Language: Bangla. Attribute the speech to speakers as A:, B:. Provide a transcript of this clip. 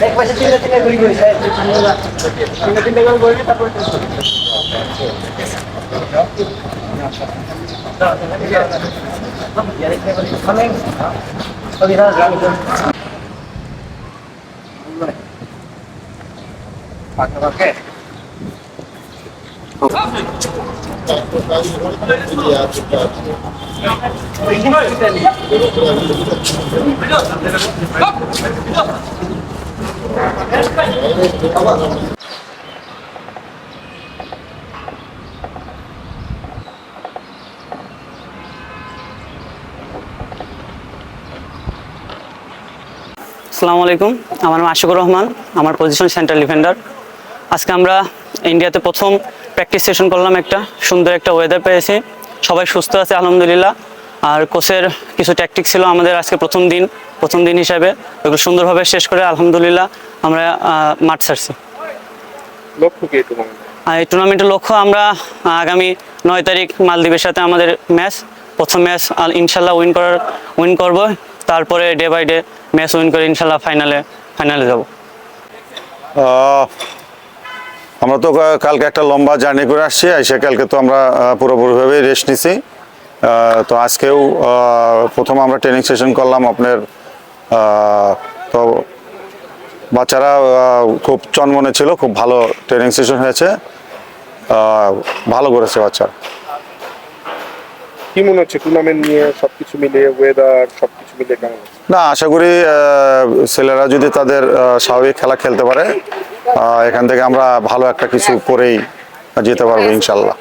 A: এক পাশে তিনটা তিনটা ঘুরি ঘুরি তিনটা তিনটা করে ঘুরি তারপর Okay.
B: আসসালামু আলাইকুম। আমার নাম আশিকুর রহমান, আমার পজিশন সেন্ট্রাল ডিফেন্ডার আজকে আমরা ইন্ডিয়াতে প্রথম প্র্যাকটিস সেশন করলাম একটা, সুন্দর একটা ওয়েদার পেয়েছি। সবাই সুস্থ আছে, আলহামদুলিল্লাহ। আর কোচের কিছু ট্যাকটিক ছিল আমাদের আজকে প্রথম দিন প্রথম দিন হিসাবে। ওগুলো সুন্দরভাবে শেষ করে আলহামদুলিল্লাহ আমরা মাঠ ছাড়ছি। এই টুর্নামেন্টের লক্ষ্য আমরা আগামী নয় তারিখ মালদ্বীপের সাথে আমাদের ম্যাচ প্রথম ম্যাচ ইনশাল্লাহ উইন করার উইন করব। তারপরে day by day match win করে ইনশাল্লাহ ফাইনালে ফাইনালে যাব।
C: আমরা তো কালকে একটা লম্বা জার্নি করে আসছি। এসে কালকে তো আমরা পুরোপুরিভাবে রেস্ট নিছি। তো আজকেও প্রথম আমরা ট্রেনিং সেশন করলাম আপনার তো বাচ্চারা খুব চনমনে ছিল খুব ভালো ট্রেনিং সেশন হয়েছে ভালো করেছে বাচ্চারা।
D: কি মনে হচ্ছে টুর্নামেন্ট নিয়ে সবকিছু মিলিয়ে ওয়েদার সবকিছু মিলিয়ে কেমন
C: না আশা করি ছেলেরা যদি তাদের স্বাভাবিক খেলা খেলতে পারে এখান থেকে আমরা ভালো একটা কিছু করেই যেতে পারব ইনশাল্লাহ।